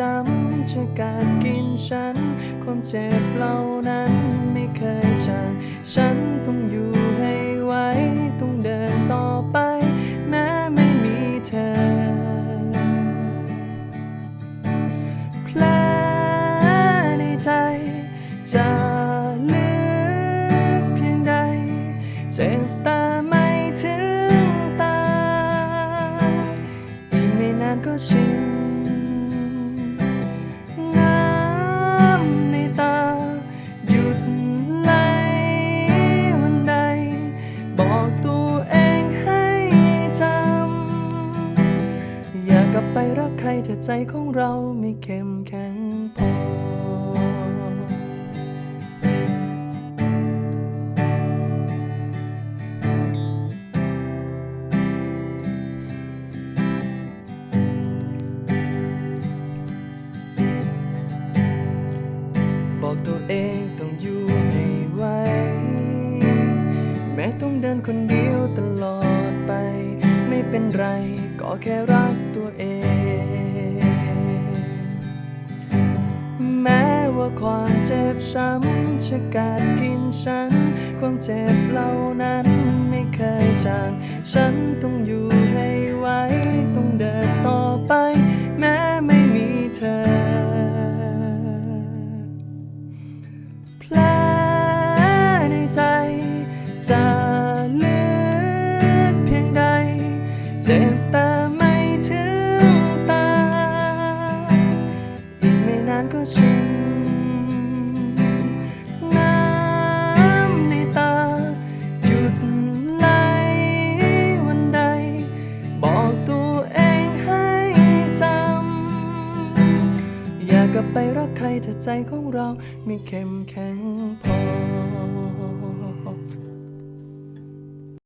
ช้ำจะกัดกินฉัน ความเจ็บเหล่านั้นไม่เคยจางฉันต้องอยู่ให้ไหวต้องเดินต่อไป แม้ไม่มีเธอแผลในใจจะ ใจของเราไม่เข้มแข็งพอบอกตัวเองต้องอยู่ให้ไหวแม้ต้องเดินคนเดียวตลอดไป ไม่เป็นไรก็แค่รักตัวเอง แม้ว่าความเจ็บช้ำจะกัดกินฉัน ความเจ็บเหล่านั้นไม่เคยจางฉันต้องอยู่ให้ไหวต้องเดินต่อไป แม้ไม่มีเธอแผลในใจจะ กลับไปรักใครถ้าใจของเราไม่เข้มแข็งพอ